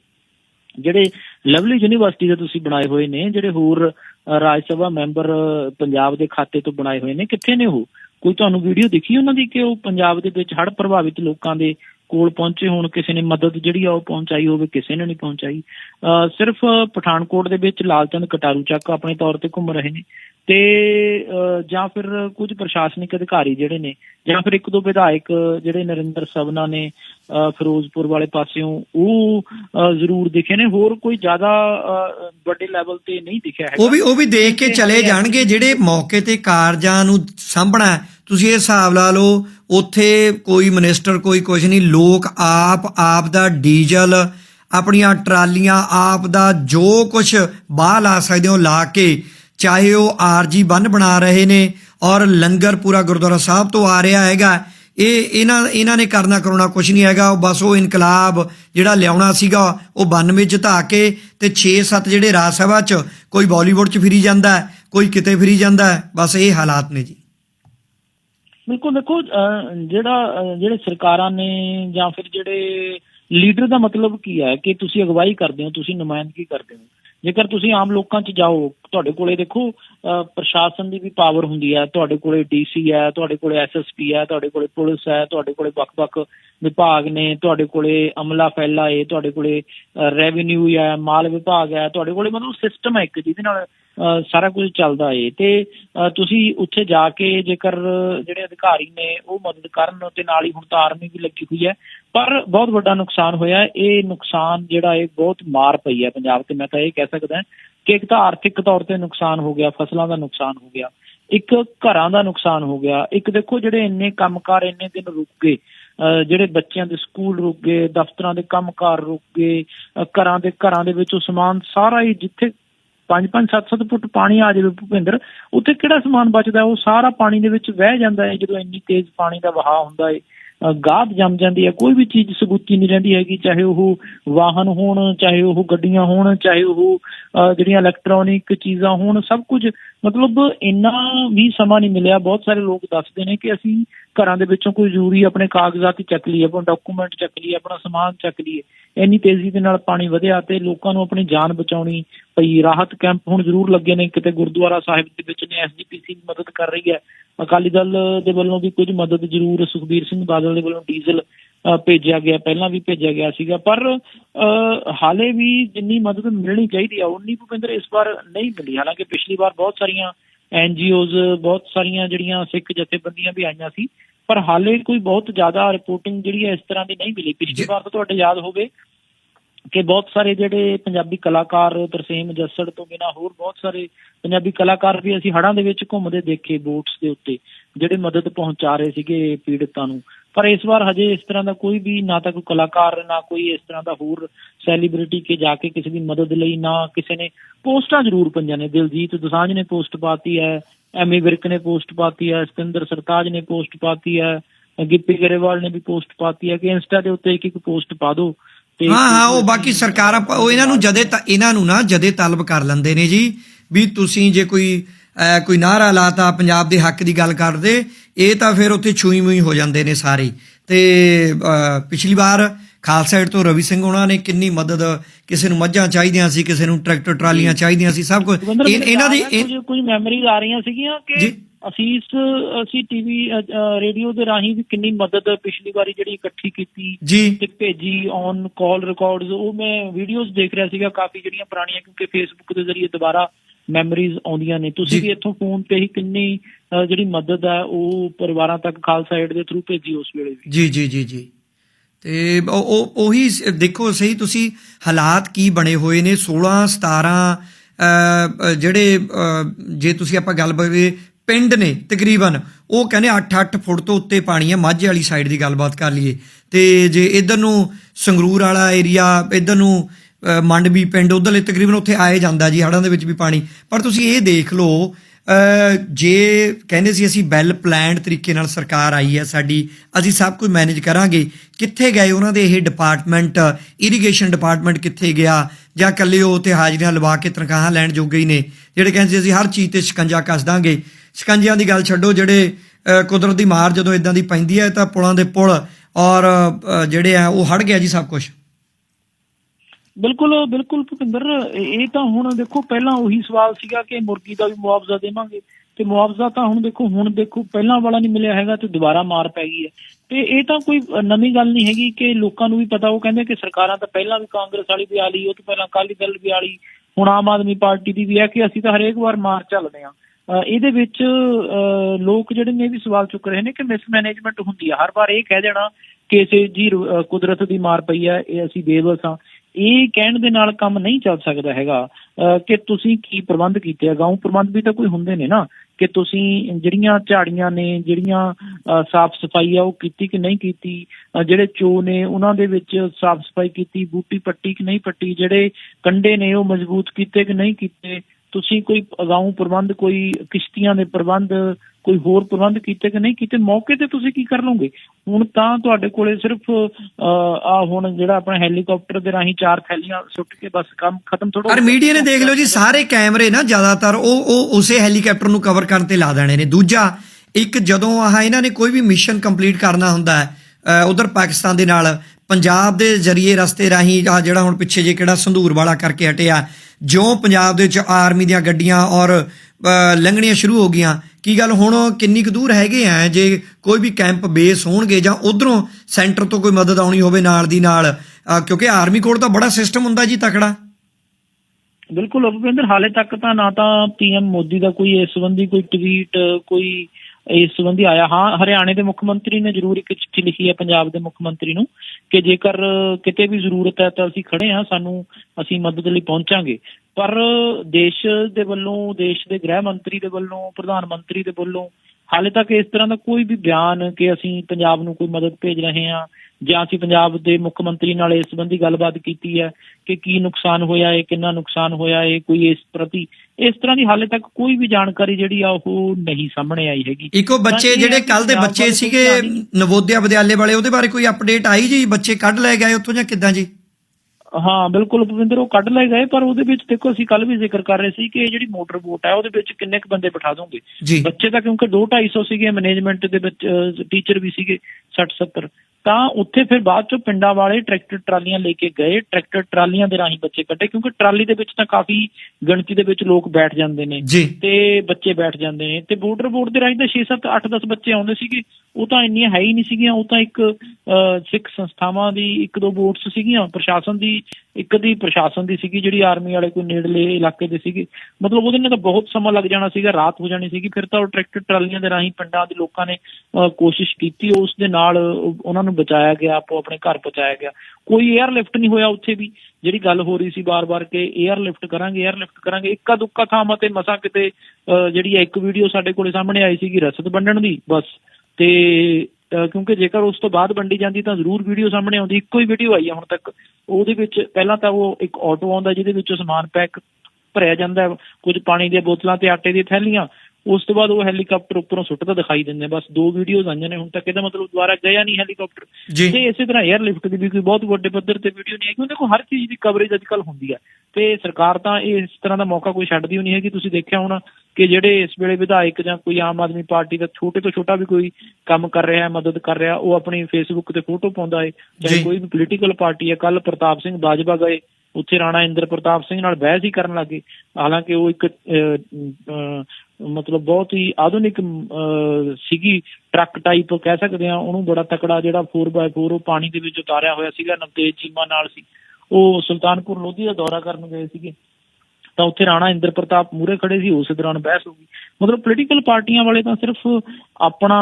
ਜਿਹੜੇ ਲਵਲੀ ਯੂਨੀਵਰਸਿਟੀ ਦੇ ਤੁਸੀਂ ਬਣਾਏ ਹੋਏ ਨੇ, ਜਿਹੜੇ ਹੋਰ ਰਾਜ ਸਭਾ ਮੈਂਬਰ ਪੰਜਾਬ ਦੇ ਖਾਤੇ ਤੋਂ ਬਣਾਏ ਹੋਏ ਨੇ, ਕਿੱਥੇ ਨੇ ਉਹ? ਕੋਈ ਤੁਹਾਨੂੰ ਵੀਡੀਓ ਦਿਖੀ ਉਹਨਾਂ ਦੀ ਕਿ ਉਹ ਪੰਜਾਬ ਦੇ ਵਿੱਚ ਹੜ੍ਹ ਪ੍ਰਭਾਵਿਤ ਲੋਕਾਂ ਦੇ ਕੋਲ ਪਹੁੰਚੇ ਹੋਣ ਕਿਸੇ ਨੇ ਮਦਦ ਜਿਹੜੀ ਆ ਉਹ ਪਹੁੰਚਾਈ ਹੋਵੇ ਕਿਸੇ ਨੇ ਨਹੀਂ ਪਹੁੰਚਾਈ। ਅ, ਸਿਰਫ ਪਠਾਨਕੋਟ ਦੇ ਵਿੱਚ ਲਾਲਚੰਦ ਕਟਾਰੂ ਚੱਕ ਆਪਣੇ ਤੌਰ ਤੇ ਘੁੰਮ ਰਹੇ ਨੇ। ਤੇ ਜਾਂ ਫਿਰ ਕੁਝ ਪ੍ਰਸ਼ਾਸਨਿਕ ਅਧਿਕਾਰੀ ਜਿਹੜੇ ਨੇ ਜਾਂ ਫਿਰ ਇੱਕ ਦੋ ਵਿਧਾਇਕ ਜਿਹੜੇ ਨਰਿੰਦਰ ਸਬਨਾ ਨੇ ਫਿਰੋਜ਼ਪੁਰ ਵਾਲੇ ਪਾਸਿਓਂ ਉਹ ਜ਼ਰੂਰ ਦਿਖੇ ਨੇ। ਹੋਰ ਕੋਈ ਜ਼ਿਆਦਾ ਵੱਡੇ ਲੈਵਲ ਤੇ ਨਹੀਂ ਦਿਖਿਆ ਹੈਗਾ। ਉਹ ਵੀ ਉਹ ਵੀ ਦੇਖ ਕੇ ਚਲੇ ਜਾਣਗੇ ਜਿਹੜੇ ਮੌਕੇ ਤੇ ਕਾਰਜਾਂ ਨੂੰ ਸਾਂਭਣਾ। ਤੁਸੀਂ ਇਹ ਹਿਸਾਬ ਲਾ ਲਓ ਉੱਥੇ ਕੋਈ ਮਿਨਿਸਟਰ ਕੋਈ ਕੁਝ ਨਹੀਂ। ਲੋਕ ਆਪ ਆਪ ਦਾ ਡੀਜ਼ਲ ਆਪਣੀਆਂ ਟਰਾਲੀਆਂ ਆਪ ਦਾ ਜੋ ਕੁਝ ਬਾਹ ਲਾ ਸਕਦੇ ਹੋ ਲਾ ਕੇ ਚਾਹੇ ਉਹ ਆਰਜੀ ਬੰਨ ਬਣਾ ਰਹੇ ਨੇ ਔਰ ਲੰਗਰ ਪੂਰਾ ਗੁਰਦੁਆਰਾ ਸਾਹਿਬ ਤੋਂ ਆ ਰਿਹਾ ਹੈਗਾ, ਇਹ ਇਹਨਾਂ ਇਹਨਾਂ ਨੇ ਕਰਨਾ ਕਰਾਉਣਾ ਕੁਝ ਨਹੀਂ ਹੈਗਾ, ਉਹ ਬਸ ਉਹ ਇਨਕਲਾਬ ਜਿਹੜਾ ਲਿਆਉਣਾ ਸੀਗਾ, ਉਹ 92 ਚ ਧਾ ਕੇ ਤੇ 6-7 ਜਿਹੜੇ ਰਾਜ ਸਭਾ ਚ ਕੋਈ ਬਾਲੀਵੁੱਡ ਚ ਫਿਰੀ ਜਾਂਦਾ ਕੋਈ ਕਿਤੇ ਫਿਰੀ ਜਾਂਦਾ ਬਸ ਇਹ ਹਾਲਾਤ ਨੇ ਜੀ। ਬਿਲਕੁਲ ਦੇਖੋ ਜਿਹੜਾ ਜਿਹੜੇ ਸਰਕਾਰਾਂ ਨੇ ਜਾਂ ਫਿਰ ਜਿਹੜੇ ਲੀਡਰ ਦਾ ਮਤਲਬ ਕੀ ਹੈ ਕਿ ਤੁਸੀਂ ਅਗਵਾਈ ਕਰਦੇ ਹੋ, ਤੁਸੀਂ ਨੁਮਾਇੰਦਗੀ ਕਰਦੇ ਹੋ। ਜੇਕਰ ਤੁਸੀਂ ਆਮ ਲੋਕਾਂ 'ਚ ਜਾਓ ਤੁਹਾਡੇ ਕੋਲੇ ਦੇਖੋ ਅਹ, ਪ੍ਰਸ਼ਾਸਨ ਦੀ ਵੀ ਪਾਵਰ ਹੁੰਦੀ ਹੈ ਤੁਹਾਡੇ ਕੋਲੇ ਡੀਸੀ ਹੈ ਤੁਹਾਡੇ ਕੋਲੇ ਐਸਐਸਪੀ ਹੈ ਤੁਹਾਡੇ ਕੋਲੇ ਪੁਲਿਸ ਹੈ ਤੁਹਾਡੇ ਕੋਲੇ ਵੱਖ-ਵੱਖ ਵਿਭਾਗ ਨੇ ਤੁਹਾਡੇ ਕੋਲੇ ਅਮਲਾ ਫੈਲਾ ਹੈ ਤੁਹਾਡੇ ਕੋਲੇ ਰੈਵਨਿਊ ਹੈ ਮਾਲ ਵਿਭਾਗ ਹੈ ਤੁਹਾਡੇ ਕੋਲੇ ਮਤਲਬ ਸਿਸਟਮ ਹੈ ਇੱਕ ਜਿਹਦੇ ਨਾਲ ਸਾਰਾ ਕੁਝ ਚੱਲਦਾ ਏ। ਤੇ ਤੁਸੀਂ ਉੱਥੇ ਜਾ ਕੇ ਜੇਕਰ ਜਿਹੜੇ ਅਧਿਕਾਰੀ ਨੇ ਉਹ ਮਦਦ ਕਰਨ ਤੇ ਨਾਲ ਹੀ ਹੁਣ ਤਾਂ ਆਰਮੀ ਵੀ ਲੱਗੀ ਹੋਈ ਹੈ ਪਰ ਬਹੁਤ ਵੱਡਾ ਨੁਕਸਾਨ ਹੋਇਆ। ਇਹ ਨੁਕਸਾਨ ਜਿਹੜਾ ਇਹ ਬਹੁਤ ਮਾਰ ਪਈ ਹੈ ਪੰਜਾਬ ਤੇ। ਮੈਂ ਤਾਂ ਇਹ ਕਹਿ ਸਕਦਾ ਕਿ ਇੱਕ ਤਾਂ ਆਰਥਿਕ ਤੌਰ ਤੇ ਨੁਕਸਾਨ ਹੋ ਗਿਆ, ਫਸਲਾਂ ਦਾ ਨੁਕਸਾਨ ਹੋ ਗਿਆ, ਇੱਕ ਘਰਾਂ ਦਾ ਨੁਕਸਾਨ ਹੋ ਗਿਆ, ਇੱਕ ਦੇਖੋ ਜਿਹੜੇ ਇੰਨੇ ਕੰਮਕਾਰ ਇੰਨੇ ਦਿਨ ਰੁਕ ਗਏ, ਅਹ ਜਿਹੜੇ ਬੱਚਿਆਂ ਦੇ ਸਕੂਲ ਰੁਕ ਗਏ, ਦਫ਼ਤਰਾਂ ਦੇ ਕੰਮਕਾਰ ਰੁਕ ਗਏ ਘਰਾਂ ਦੇ ਘਰਾਂ ਦੇ ਵਿੱਚ ਉਹ ਸਮਾਨ ਸਾਰਾ ਹੀ ਜਿੱਥੇ 5-5 7-7 ਫੁੱਟ ਪਾਣੀ ਆ ਜਾਵੇ ਭੁਪਿੰਦਰ, ਉੱਥੇ ਕਿਹੜਾ ਸਮਾਨ ਬਚਦਾ? ਉਹ ਸਾਰਾ ਪਾਣੀ ਦੇ ਵਿੱਚ ਵਹਿ ਜਾਂਦਾ ਹੈ ਜਦੋਂ ਇੰਨੀ ਤੇਜ਼ ਪਾਣੀ ਦਾ ਵਹਾਅ ਹੁੰਦਾ ਹੈ। ਗਾਦ ਜੰਮ ਜਾਂਦੀ ਹੈ ਕੋਈ ਵੀ ਚੀਜ਼ ਸਬੂਤੀ ਨਹੀਂ ਰਹਿੰਦੀ ਹੈਗੀ, ਚਾਹੇ ਉਹ ਵਾਹਨ ਹੋਣ, ਚਾਹੇ ਉਹ ਗੱਡੀਆਂ ਹੋਣ, ਚਾਹੇ ਉਹ ਜਿਹੜੀਆਂ ਇਲੈਕਟ੍ਰੋਨਿਕ ਚੀਜ਼ਾਂ ਹੋਣ, ਸਭ ਕੁਝ, ਮਤਲਬ ਇੰਨਾ ਵੀ ਸਮਾਂ ਨਹੀਂ ਮਿਲਿਆ, ਬਹੁਤ ਸਾਰੇ ਲੋਕ ਦੱਸਦੇ ਨੇ ਕਿ ਅਸੀਂ ਘਰਾਂ ਦੇ ਵਿੱਚੋਂ ਕੋਈ ਜ਼ਰੂਰੀ ਆਪਣੇ ਕਾਗਜ਼ਾਤ ਚੱਕ ਲਈਏ, ਆਪਣਾ ਡਾਕੂਮੈਂਟ ਚੱਕ ਲਈਏ, ਆਪਣਾ ਸਮਾਨ ਚੱਕ ਲਈਏ, ਇੰਨੀ ਤੇਜ਼ੀ ਦੇ ਨਾਲ ਪਾਣੀ ਵਧਿਆ ਤੇ ਲੋਕਾਂ ਨੂੰ ਆਪਣੀ ਜਾਨ ਬਚਾਉਣੀ ਪਈ, ਰਾਹਤ ਕੈਂਪ ਹੁਣ ਜ਼ਰੂਰ ਲੱਗੇ ਨੇ, ਕਿਤੇ ਗੁਰਦੁਆਰਾ ਸਾਹਿਬ ਦੇ ਵਿੱਚ ਨੇ ਐਸਜੀਪੀਸੀ ਦੀ ਮਦਦ ਕਰ ਰਹੀ ਹੈ ਅਕਾਲੀ ਦਲ ਦੇ ਵੱਲੋਂ ਵੀ ਕੁਝ ਮਦਦ ਜ਼ਰੂਰ ਸੁਖਬੀਰ ਸਿੰਘ ਬਾਦਲ ਦੇ ਵੱਲੋਂ ਡੀਜ਼ਲ ਭੇਜਿਆ ਗਿਆ ਪਹਿਲਾਂ ਵੀ ਭੇਜਿਆ ਗਿਆ ਸੀਗਾ ਪਰ ਹਾਲੇ ਵੀ ਜਿੰਨੀ ਮਦਦ ਮਿਲਣੀ ਚਾਹੀਦੀ ਆ ਉਨੀ ਭੁਪਿੰਦਰ ਇਸ ਵਾਰ ਨਹੀਂ ਮਿਲੀ ਹਾਲਾਂਕਿ ਪਿਛਲੀ ਵਾਰ ਬਹੁਤ ਸਾਰੀਆਂ ਐਨਜੀਓਜ਼ ਬਹੁਤ ਸਾਰੀਆਂ ਜਿਹੜੀਆਂ ਸਿੱਖ ਜਥੇਬੰਦੀਆਂ ਵੀ ਆਈਆਂ ਸੀ ਪਰ ਹਾਲੇ ਕੋਈ ਬਹੁਤ ਜ਼ਿਆਦਾ ਰਿਪੋਰਟਿੰਗ ਜਿਹੜੀ ਹੈ ਇਸ ਤਰ੍ਹਾਂ ਦੀ ਨਹੀਂ ਮਿਲੀ ਪਿਛਲੀ। ਵਾਰ ਤਾਂ ਤੁਹਾਡੇ ਯਾਦ ਹੋਵੇ ਕਿ ਬਹੁਤ ਸਾਰੇ ਜਿਹੜੇ ਪੰਜਾਬੀ ਕਲਾਕਾਰ ਤਰਸੇਮ ਜੱਸੜ ਤੋਂ ਬਿਨਾ ਹੋਰ ਬਹੁਤ ਸਾਰੇ ਪੰਜਾਬੀ ਕਲਾਕਾਰ ਵੀ ਅਸੀਂ ਹੜਾਂ ਦੇ ਵਿੱਚ ਘੁੰਮਦੇ ਦੇਖੇ ਬੋਟਸ ਦੇ ਉੱਤੇ, ਜਿਹੜੇ ਮਦਦ ਪਹੁੰਚਾ ਰਹੇ ਸੀਗੇ ਪੀੜਤਾਂ ਨੂੰ। ਪਰ ਇਸ ਵਾਰ ਹਜੇ ਇਸ ਤਰ੍ਹਾਂ ਦਾ ਕੋਈ ਵੀ ਨਾ ਤਾਂ ਕੋਈ ਕਲਾਕਾਰ, ਨਾ ਕੋਈ ਇਸ ਤਰ੍ਹਾਂ ਦਾ ਹੋਰ ਸੈਲੀਬ੍ਰਿਟੀ ਕੇ ਜਾ ਕੇ ਕਿਸੇ ਦੀ ਮਦਦ ਲਈ, ਨਾ ਕਿਸੇ ਨੇ ਪੋਸਟਾਂ ਜ਼ਰੂਰ ਪੰਜਾਂ ਨੇ। ਦਿਲਜੀਤ ਦੋਸਾਂਝ ਨੇ ਪੋਸਟ ਪਾਤੀ ਹੈ ਐਮੀ ਵਿਰਕ ਨੇ ਪੋਸਟ ਪਾਤੀ ਹੈ, ਸਤਿੰਦਰ ਸਰਤਾਜ ਨੇ ਪੋਸਟ ਪਾਤੀ ਹੈ, ਗਿੱਪੀ ਗਰੇਵਾਲ ਨੇ ਵੀ ਪੋਸਟ ਪਾਤੀ ਹੈ ਕਿ ਇੰਸਟਾ ਦੇ ਉੱਤੇ ਇੱਕ ਇੱਕ ਪੋਸਟ ਪਾ ਦਿਓ। ਹਾਂ ਹਾਂ ਉਹ ਬਾਕੀ ਸਰਕਾਰਾਂ ਉਹ ਇਹਨਾਂ ਨੂੰ ਜਦੇ ਤ- ਇਹਨਾਂ ਨੂੰ ਨਾ ਜਦੇ ਤਲਬ ਕਰ ਲੈਂਦੇ ਨੇ ਜੀ ਵੀ ਤੁਸੀਂ ਜੇ ਕੋਈ ਕੋਈ ਨਾਰਾ ਲਾਤਾ ਪੰਜਾਬ ਦੇ ਹੱਕ ਦੀ ਗੱਲ ਕਰਦੇ ਇਹ ਤਾਂ ਫਿਰ ਉੱਥੇ ਛੂਈ ਮੂਈ ਹੋ ਜਾਂਦੇ ਨੇ ਸਾਰੇ। ਤੇ ਪਿਛਲੀ ਵਾਰ ਖਾਲਸਾ ਸਾਈਡ ਤੋਂ ਰਵੀ ਸਿੰਘ ਉਹਨਾਂ ਨੇ ਕਿੰਨੀ ਮਦਦ ਕਿਸੇ ਨੂੰ ਮੱਝਾਂ ਚਾਹੀਦੀਆਂ ਸੀ ਕਿਸੇ ਨੂੰ ਟਰੈਕਟਰ ਟਰਾਲੀਆਂ ਚਾਹੀਦੀਆਂ ਸੀ ਸਭ ਕੁਝ ਇਹਨਾਂ ਦੀ ਕੁਝ ਮੈਮਰੀਜ਼ ਆ ਰਹੀਆਂ ਸੀਗੀਆਂ ਕਿ ਜੀ। ਅਸੀਂ ਇਸ ਅਸੀਂ ਟੀਵੀ ਰੇਡੀਓ ਦੇ ਰਾਹੀਂ ਵੀ ਕਿੰਨੀ ਮਦਦ ਪਿਛਲੀ ਵਾਰੀ ਜਿਹੜੀ ਇਕੱਠੀ ਕੀਤੀ ਤੇ ਭੇਜੀ ਔਨ ਕਾਲ ਰਿਕਾਰਡਸ ਉਹ ਮੈਂ ਵੀਡੀਓਜ਼ ਦੇਖ ਰਿਹਾ ਸੀਗਾ ਕਾਫੀ ਜਿਹੜੀਆਂ ਪੁਰਾਣੀਆਂ ਕਿਉਂਕਿ ਫੇਸਬੁੱਕ ਦੇ ਜ਼ਰੀਏ ਦੁਬਾਰਾ ਮੈਮਰੀਜ਼ ਆਉਂਦੀਆਂ ਨੇ ਤੁਸੀਂ। ਵੀ ਇੱਥੋਂ ਫੋਨ ਤੇ ਹੀ ਕਿੰਨੀ ਜਿਹੜੀ ਮਦਦ ਹੈ ਉਹ ਪਰਿਵਾਰਾਂ ਤੱਕ ਖਾਲਸਾ ਏਡ ਦੇ ਥਰੂ ਭੇਜੀ ਉਸ ਵੇਲੇ ਵੀ ਜੀ ਜੀ ਜੀ ਜੀ ਤੇ ਉਹ ਉਹ- ਦੇਖੋ ਸਹੀ ਤੁਸੀਂ ਹਾਲਾਤ ਕੀ ਬਣੇ ਹੋਏ ਨੇ 16 17 ਅ, ਅ, ਜਿਹੜੇ ਜੇ ਤੁਸੀਂ ਆਪਾਂ ਗੱਲ ਕਰੀਏ ਪਿੰਡ ਨੇ ਤਕਰੀਬਨ ਉਹ ਕਹਿੰਦੇ 8-8 ਫੁੱਟ ਤੋਂ ਉੱਤੇ ਪਾਣੀ ਹੈ ਮਾਝੇ ਵਾਲੀ ਸਾਈਡ ਦੀ ਗੱਲਬਾਤ ਕਰ ਲਈਏ। ਤੇ ਜੇ ਇਧਰ ਨੂੰ ਸੰਗਰੂਰ ਵਾਲਾ ਏਰੀਆ ਇਧਰ ਨੂੰ ਅ, ਮੰਡਵੀ ਪਿੰਡ ਉਧਰਲੇ ਤਕਰੀਬਨ ਉੱਥੇ ਆਏ ਜਾਂਦਾ ਜੀ ਹੜਾਂ ਦੇ ਵਿੱਚ ਵੀ ਪਾਣੀ। ਪਰ ਤੁਸੀਂ ਇਹ ਦੇਖ ਲਓ ਜੇ ਕਹਿੰਦੇ ਸੀ ਅਸੀਂ ਵੈਲ ਪਲਾਨਡ ਤਰੀਕੇ ਨਾਲ ਸਰਕਾਰ ਆਈ ਹੈ ਸਾਡੀ ਅਸੀਂ ਸਭ ਕੁਝ ਮੈਨੇਜ ਕਰਾਂਗੇ ਕਿੱਥੇ ਗਏ ਉਹਨਾਂ ਦੇ ਇਹ ਡਿਪਾਰਟਮੈਂਟ ਇਰੀਗੇਸ਼ਨ ਡਿਪਾਰਟਮੈਂਟ ਕਿੱਥੇ ਗਿਆ? ਜਾਂ ਕੱਲੇ ਉਹ ਤੇ ਹਾਜ਼ਰੀਆਂ ਲਵਾ ਕੇ ਤਨਖਾਹਾਂ ਲੈਣ ਜੋਗੇ ਹੀ ਨੇ ਜਿਹੜੇ ਕਹਿੰਦੇ ਸੀ ਅਸੀਂ ਹਰ ਚੀਜ਼ ਤੇ ਸ਼ਿਕੰਜਾ ਕੱਸ ਦਾਂਗੇ। ਸ਼ਿਕੰਜਿਆਂ ਦੀ ਗੱਲ ਛੱਡੋ, ਜਿਹੜੇ ਕੁਦਰਤ ਦੀ ਮਾਰ ਜਦੋਂ ਇਦਾਂ ਦੀ ਪੈਂਦੀ ਹੈ ਤਾਂ ਪੁਲਾਂ ਦੇ ਪੁਲ ਔਰ ਜਿਹੜੇ ਆ ਉਹ ਹੜ ਗਿਆ ਜੀ ਸਭ ਕੁਝ ਬਿਲਕੁਲ ਬਿਲਕੁਲ ਭੁਪਿੰਦਰ, ਇਹ ਤਾਂ ਹੁਣ ਦੇਖੋ ਪਹਿਲਾਂ ਉਹੀ ਸਵਾਲ ਸੀਗਾ ਕਿ ਮੁਰਗੀ ਦਾ ਵੀ ਮੁਆਵਜ਼ਾ ਦੇਵਾਂਗੇ। ਤੇ ਮੁਆਵਜ਼ਾ ਤਾਂ ਹੁਣ ਦੇਖੋ ਹੁਣ ਦੇਖੋ ਪਹਿਲਾਂ ਵਾਲਾ ਨਹੀਂ ਮਿਲਿਆ ਹੈਗਾ ਤੇ ਦੁਬਾਰਾ ਮਾਰ ਪੈ ਗਈ ਹੈ। ਤੇ ਇਹ ਤਾਂ ਕੋਈ ਨਵੀਂ ਗੱਲ ਨਹੀਂ ਹੈਗੀ ਕਿ ਲੋਕਾਂ ਨੂੰ ਵੀ ਪਤਾ, ਉਹ ਕਹਿੰਦੇ ਕਿ ਸਰਕਾਰਾਂ ਤਾਂ ਪਹਿਲਾਂ ਵੀ ਕਾਂਗਰਸ ਵਾਲੀ ਵੀ ਆ ਲਈ, ਉਹ ਤੋਂ ਪਹਿਲਾਂ ਅਕਾਲੀ ਦਲ ਵੀ ਆ ਲਈ। ਹੁਣ ਆਮ ਆਦਮੀ ਪਾਰਟੀ ਦੀ ਵੀ ਹੈ ਕਿ ਅਸੀਂ ਤਾਂ ਹਰੇਕ ਵਾਰ ਮਾਰ ਚੱਲਦੇ ਆ ਇਹਦੇ ਵਿੱਚ ਲੋਕ ਜਿਹੜੇ ਨੇ ਇਹ ਵੀ ਸਵਾਲ ਚੁੱਕ ਰਹੇ ਨੇ ਕਿ ਮਿਸਮੈਨੇਜਮੈਂਟ ਹੁੰਦੀ ਹੈ ਹਰ ਵਾਰ ਇਹ ਕਹਿ ਦੇਣਾ ਕਿ ਇਸੇ ਜੀ ਕੁਦਰਤ ਦੀ ਮਾਰ ਪਈ ਹੈ ਇਹ ਅਸੀਂ ਬੇਵਸ ਹਾਂ ਇਹ ਕਹਿਣ ਦੇ ਨਾਲ ਕੰਮ ਨਹੀਂ ਚੱਲ ਸਕਦਾ ਹੈਗਾ। ਕਿ ਤੁਸੀਂ ਕੀ ਪ੍ਰਬੰਧ ਕੀਤੇ ਆ ਗਾਉਂ ਪ੍ਰਬੰਧ ਵੀ ਤਾਂ ਕੋਈ ਹੁੰਦੇ ਨੇ ਨਾ। ਕਿ ਤੁਸੀਂ ਜਿਹੜੀਆਂ ਝਾੜੀਆਂ ਨੇ, ਜਿਹੜੀਆਂ ਸਾਫ਼ ਸਫ਼ਾਈ ਆ, ਉਹ ਕੀਤੀ ਕਿ ਨਹੀਂ ਕੀਤੀ? ਜਿਹੜੇ ਚੋ ਨੇ, ਉਹਨਾਂ ਦੇ ਵਿੱਚ ਸਾਫ਼ ਸਫ਼ਾਈ ਕੀਤੀ, ਬੂਟੀ ਪੱਟੀ ਕਿ ਨਹੀਂ ਪੱਟੀ? ਜਿਹੜੇ ਕੰਡੇ ਨੇ, ਉਹ ਮਜ਼ਬੂਤ ਕੀਤੇ ਕਿ ਨਹੀਂ ਕੀਤੇ? ਤੁਸੀਂ ਕੋਈ ਅਗਾਊਂ ਪ੍ਰਬੰਧ ਕੋਈ ਕਿਸ਼ਤੀਆਂ ਦੇ ਪ੍ਰਬੰਧ ਕੋਈ ਹੋਰ ਪ੍ਰਬੰਧ ਕੀਤੇ ਕਿ ਨਹੀਂ ਕੀਤੇ? ਮੌਕੇ ਤੇ ਤੁਸੀਂ ਕੀ ਕਰ ਲਓਗੇ? ਹੁਣ ਤਾਂ ਤੁਹਾਡੇ ਕੋਲੇ ਸਿਰਫ ਆ ਹੁਣ ਜਿਹੜਾ ਆਪਣਾ ਹੈਲੀਕਾਪਟਰ ਦੇ ਰਾਹੀਂ ਚਾਰ ਥੈਲੀਆਂ ਸੁੱਟ ਕੇ ਬਸ ਕੰਮ ਖਤਮ ਥੋੜਾ ਔਰ ਮੀਡੀਆ ਨੇ ਦੇਖ ਲਓ ਜੀ ਸਾਰੇ ਕੈਮਰੇ ਨਾ ਜ਼ਿਆਦਾਤਰ ਉਹ ਉਹ ਉਸੇ ਹੈਲੀਕਾਪਟਰ ਨੂੰ ਕਵਰ ਕਰਨ ਤੇ ਲਾ ਦੇਣੇ ਨੇ। ਦੂਜਾ ਇੱਕ ਜਦੋਂ ਆਹ ਇਹਨਾਂ ਨੇ ਕੋਈ ਵੀ ਮਿਸ਼ਨ ਕੰਪਲੀਟ ਕਰਨਾ ਹੁੰਦਾ ਹੈ ਉਧਰ ਪਾਕਿਸਤਾਨ ਦੇ ਨਾਲ ਪੰਜਾਬ ਦੇ ਜ਼ਰੀਏ ਰਸਤੇ ਰਾਹੀਂ ਆ ਜਿਹੜਾ ਹੁਣ ਪਿੱਛੇ ਜੇ ਕਿਹੜਾ ਸੰਧੂਰ ਵਾਲਾ ਕਰਕੇ ਹਟਿਆ, ਜਿਉਂ ਪੰਜਾਬ ਦੇ ਵਿੱਚ ਆਰਮੀ ਦੀਆਂ ਗੱਡੀਆਂ ਔਰ ਲੰਘਣੀਆਂ ਸ਼ੁਰੂ ਹੋ ਗਈਆਂ। ਕੀ ਗੱਲ ਹੁਣ ਕਿੰਨੀ ਕੁ ਦੂਰ ਹੈਗੇ ਆ? ਜੇ ਕੋਈ ਵੀ ਕੈਂਪ ਬੇਸ ਹੋਣਗੇ ਜਾਂ ਉਧਰੋਂ ਸੈਂਟਰ ਤੋਂ ਕੋਈ ਮਦਦ ਆਉਣੀ ਹੋਵੇ ਨਾਲ ਦੀ ਨਾਲ ਕਿਉਂਕਿ ਆਰਮੀ ਕੋਲ ਤਾਂ ਬੜਾ ਸਿਸਟਮ ਹੁੰਦਾ ਜੀ ਤਕੜਾ। ਬਿਲਕੁਲ ਅਭਿੰਦਰ, ਹਾਲੇ ਤੱਕ ਤਾਂ ਨਾ ਤਾਂ ਪੀਐਮ ਮੋਦੀ ਦਾ ਕੋਈ ਇਸ ਸੰਬੰਧੀ ਕੋਈ ਟਵੀਟ, ਕੋਈ ਇਸ ਸੰਬੰਧੀ ਆਇਆ। ਹਾਂ, ਹਰਿਆਣੇ ਦੇ ਮੁੱਖ ਮੰਤਰੀ ਨੇ ਜ਼ਰੂਰ ਇੱਕ ਚਿੱਠੀ ਲਿਖੀ ਹੈ ਪੰਜਾਬ ਦੇ ਮੁੱਖ ਮੰਤਰੀ ਨੂੰ ਕਿ ਜੇਕਰ ਕਿਤੇ ਵੀ ਜ਼ਰੂਰਤ ਹੈ ਤਾਂ ਅਸੀਂ ਖੜੇ ਹਾਂ, ਸਾਨੂੰ ਅਸੀਂ ਮਦਦ ਲਈ ਪਹੁੰਚਾਂਗੇ। ਪਰ ਦੇਸ਼ ਦੇ ਵੱਲੋਂ, ਦੇਸ਼ ਦੇ ਗ੍ਰਹਿ ਮੰਤਰੀ ਦੇ ਵੱਲੋਂ, ਪ੍ਰਧਾਨ ਮੰਤਰੀ ਦੇ ਵੱਲੋਂ ਹਾਲੇ ਤੱਕ ਇਸ ਤਰ੍ਹਾਂ ਦਾ ਕੋਈ ਵੀ ਬਿਆਨ ਕਿ ਅਸੀਂ ਪੰਜਾਬ ਨੂੰ ਕੋਈ ਮਦਦ ਭੇਜ ਰਹੇ ਹਾਂ ਜਾਂ ਅਸੀਂ ਪੰਜਾਬ ਦੇ ਮੁੱਖ ਮੰਤਰੀ ਨਾਲ ਇਸ ਸੰਬੰਧੀ ਗੱਲਬਾਤ ਕੀਤੀ ਹੈ ਕਿ ਕੀ ਨੁਕਸਾਨ ਹੋਇਆ ਹੈ ਕਿੰਨਾ ਨੁਕਸਾਨ ਹੋਇਆ ਹੈ ਕੋਈ ਇਸ ਪ੍ਰਤੀ ਇਸ ਤਰ੍ਹਾਂ ਦੀ ਹਾਲੇ ਤੱਕ ਕੋਈ ਵੀ ਜਾਣਕਾਰੀ ਜਿਹੜੀ ਆ ਉਹ ਨਹੀਂ ਸਾਹਮਣੇ ਆਈ ਹੈਗੀ। ਇੱਕੋ ਬੱਚੇ ਜਿਹੜੇ ਕੱਲ ਦੇ ਬੱਚੇ ਸੀਗੇ ਨਵੋਦਿਆ ਵਿਦਿਆਲੇ ਵਾਲੇ ਉਹਦੇ ਬਾਰੇ ਕੋਈ ਅਪਡੇਟ ਆਈ ਜੀ? ਬੱਚੇ ਕੱਢ ਲੈ ਗਏ ਉੱਥੋਂ ਜਾਂ ਕਿੱਦਾਂ ਜੀ? ਹਾਂ ਬਿਲਕੁਲ ਭਵਿੰਦਰ ਉਹ ਕੱਢ ਲਏ ਗਏ ਪਰ ਉਹਦੇ ਵਿੱਚ ਦੇਖੋ ਅਸੀਂ ਕੱਲ ਵੀ ਜ਼ਿਕਰ ਕਰ ਰਹੇ ਸੀ ਕਿ ਇਹ ਜਿਹੜੀ ਮੋਟਰ ਬੋਟ ਹੈ ਉਹਦੇ ਵਿੱਚ ਕਿੰਨੇ ਕੁ ਬੰਦੇ ਬਿਠਾ ਦੋਗੇ। ਬੱਚੇ ਤਾਂ ਕਿਉਂਕਿ 2 250 ਸੀਗੇ ਮੈਨੇਜਮੈਂਟ ਦੇ ਵਿੱਚ ਟੀਚਰ ਵੀ ਸੀਗੇ 60 70 ਤਾਂ ਉੱਥੇ ਫਿਰ ਬਾਅਦ ਚੋਂ ਪਿੰਡਾਂ ਵਾਲੇ ਟਰੈਕਟਰ ਟਰਾਲੀਆਂ ਲੈ ਕੇ ਗਏ ਟਰੈਕਟਰ ਟਰਾਲੀਆਂ ਦੇ ਰਾਹੀਂ ਬੱਚੇ ਕੱਢੇ ਕਿਉਂਕਿ ਟਰਾਲੀ ਦੇ ਵਿੱਚ ਤਾਂ ਕਾਫੀ ਗਿਣਤੀ ਦੇ ਵਿੱਚ ਲੋਕ ਬੈਠ ਜਾਂਦੇ ਨੇ ਤੇ ਬੱਚੇ ਬੈਠ ਜਾਂਦੇ ਨੇ ਤੇ ਬੋਰਡਰ ਬੋਰਡ ਦੇ ਰਾਹੀਂ ਤਾਂ 6 7 8 10 ਬੱਚੇ ਆਉਂਦੇ ਸੀਗੇ ਉਹ ਤਾਂ ਇੰਨੀਆਂ ਹੈ ਹੀ ਨਹੀਂ ਸੀਗੀਆਂ ਉਹ ਤਾਂ ਇੱਕ ਸਿੱਖ ਸੰਸਥਾਵਾਂ ਦੀ ਇੱਕ ਦੋ ਬੋਟਸ ਸੀਗੀਆਂ ਪ੍ਰਸ਼ਾਸਨ ਦੀ ਇੱਕ ਦੀ ਪ੍ਰਸ਼ਾਸਨ ਦੀ ਸੀਗੀ, ਜਿਹੜੀ ਆਰਮੀ ਵਾਲੇ ਕੋਈ ਨੇੜਲੇ ਇਲਾਕੇ ਦੇ ਸੀਗੇ। ਮਤਲਬ ਉਹਦੇ ਨਾਲ ਤਾਂ ਬਹੁਤ ਸਮਾਂ ਲੱਗ ਜਾਣਾ ਸੀਗਾ, ਰਾਤ ਹੋ ਜਾਣੀ ਸੀਗੀ। ਫਿਰ ਤਾਂ ਉਹ ਟਰੈਕਟਰ ਟਰਾਲੀਆਂ ਦੇ ਰਾਹੀਂ ਪਿੰਡਾਂ ਦੇ ਲੋਕਾਂ ਨੇ ਕੋਸ਼ਿਸ਼ ਕੀਤੀ। ਉਸ ਦੇ ਨਾਲ ਉਹਨਾਂ ਨੂੰ ਬਚਾਇਆ ਗਿਆ, ਆਪੋ ਆਪਣੇ ਘਰ ਪਹੁੰਚਾਇਆ ਗਿਆ। ਕੋਈ 에ਅਰਲਿਫਟ ਨਹੀਂ ਹੋਇਆ ਉੱਥੇ ਵੀ। ਜਿਹੜੀ ਗੱਲ ਹੋ ਰਹੀ ਸੀ ਬਾਰ-ਬਾਰ ਕਿ 에ਅਰਲਿਫਟ ਕਰਾਂਗੇ 에ਅਰਲਿਫਟ ਕਰਾਂਗੇ। ਇੱਕਾ ਦੁੱਕਾ ਥਾਂ ਤੇ ਮਸਾ ਕਿਤੇ ਜਿਹੜੀ ਇੱਕ ਵੀਡੀਓ ਸਾਡੇ ਕੋਲੇ ਸਾਹਮਣੇ ਆਈ ਸੀਗੀ ਰਸਦ ਵੰਡਣ ਦੀ, ਬਸ। ਤੇ ਕਿਉਂਕਿ ਜੇਕਰ ਉਸ ਤੋਂ ਬਾਅਦ ਵੰਡੀ ਜਾਂਦੀ ਤਾਂ ਜ਼ਰੂਰ ਵੀਡੀਓ ਸਾਹਮਣੇ ਆਉਂਦੀ ਇੱਕੋ ਹੀ ਵੀਡੀਓ ਆਈ ਹੈ ਹੁਣ ਤੱਕ। ਉਹਦੇ ਵਿੱਚ ਪਹਿਲਾਂ ਤਾਂ ਉਹ ਇੱਕ ਆਟੋ ਆਉਂਦਾ ਜਿਹਦੇ ਵਿੱਚੋਂ ਸਮਾਨ ਪੈਕ ਭਰਿਆ ਜਾਂਦਾ ਹੈ, ਕੁਝ ਪਾਣੀ ਦੀਆਂ ਬੋਤਲਾਂ ਤੇ ਆਟੇ ਦੀਆਂ ਥੈਲੀਆਂ ਉਸ ਤੋਂ ਬਾਅਦ ਉਹ ਹੈਲੀਕਾਪਟਰ ਉੱਪਰੋਂ ਸੁੱਟਦਾ ਦਿਖਾਈ ਦਿੰਦੇ ਬਸ ਦੋ ਵੀਡੀਓਜ਼ ਆਈਆਂ ਨੇ ਹੁਣ ਤੱਕ। ਇਹਦਾ ਮਤਲਬ ਦੁਬਾਰਾ ਗਿਆ ਨਹੀਂ ਹੈਲੀਕਾਪਟਰ। ਜੀ। ਤੇ ਇਸੇ ਤਰ੍ਹਾਂ 에ਅਰ ਲਿਫਟ ਦੀ ਵੀ ਕੋਈ ਬਹੁਤ ਵੱਡੇ ਪੱਧਰ ਤੇ ਵੀਡੀਓ ਨਹੀਂ ਹੈ ਕਿਉਂਕਿ ਦੇਖੋ ਹਰ ਚੀਜ਼ ਦੀ ਕਵਰੇਜ ਅੱਜਕੱਲ ਹੁੰਦੀ ਹੈ ਤੇ ਸਰਕਾਰ ਤਾਂ ਇਸ ਤਰ੍ਹਾਂ ਦਾ ਮੌਕਾ ਕੋਈ ਛੱਡਦੀ ਹੋਣੀ ਹੈ ਕਿ ਤੁਸੀਂ ਦੇਖਿਆ ਹੋਣਾ ਕਿ ਜਿਹੜੇ ਇਸ ਵੇਲੇ ਵਿਧਾਇਕ ਜਾਂ ਕੋਈ ਆਮ ਆਦਮੀ ਪਾਰਟੀ ਦਾ ਛੋਟੇ ਤੋਂ ਛੋਟਾ ਵੀ ਕੋਈ ਕੰਮ ਕਰ ਰਿਹਾ ਹੈ ਮਦਦ ਕਰ ਰਿਹਾ ਉਹ ਆਪਣੀ ਫੇਸਬੁੱਕ ਤੇ ਫੋਟੋ ਪਾਉਂਦਾ ਹੈ ਜੀ। ਚਾਹੇ ਕੋਈ ਵੀ ਪੋਲੀਟੀਕਲ ਪਾਰਟੀ ਹੈ ਕੱਲ ਪ੍ਰਤਾਪ ਸਿੰਘ ਬਾਜਵਾ ਗਏ। ਉੱਥੇ ਰਾਣਾ ਇੰਦਰ ਪ੍ਰਤਾਪ ਸਿੰਘ ਨਾਲ ਬਹਿਸ ਹੀ ਕਰਨ ਲੱਗੇ। ਹਾਲਾਂਕਿ ਉਹ ਇੱਕ ਮਤਲਬ ਬਹੁਤ ਹੀ ਆਧੁਨਿਕ ਸੀਗੀ, ਟਰੱਕ ਟਾਈਪ ਕਹਿ ਸਕਦੇ ਆ ਉਹਨੂੰ ਬੜਾ ਤਕੜਾ ਜਿਹੜਾ 4x4 ਉਹ ਪਾਣੀ ਦੇ ਵਿੱਚ ਉਤਾਰਿਆ ਹੋਇਆ ਸੀਗਾ, ਨਵਤੇਜ ਚੀਮਾ ਨਾਲ ਸੀ। ਉਹ ਸੁਲਤਾਨਪੁਰ ਲੋਧੀ ਦਾ ਦੌਰਾ ਕਰਨ ਗਏ ਸੀਗੇ। ਤਾਂ ਉੱਥੇ ਰਾਣਾ ਇੰਦਰ ਪ੍ਰਤਾਪ ਮੂਰੇ ਖੜੇ ਸੀ, ਉਸ ਦੌਰਾਨ ਬਹਿਸ ਹੋ ਗਈ। ਮਤਲਬ ਪੋਲੀਟੀਕਲ ਪਾਰਟੀਆਂ ਵਾਲੇ ਤਾਂ ਸਿਰਫ ਆਪਣਾ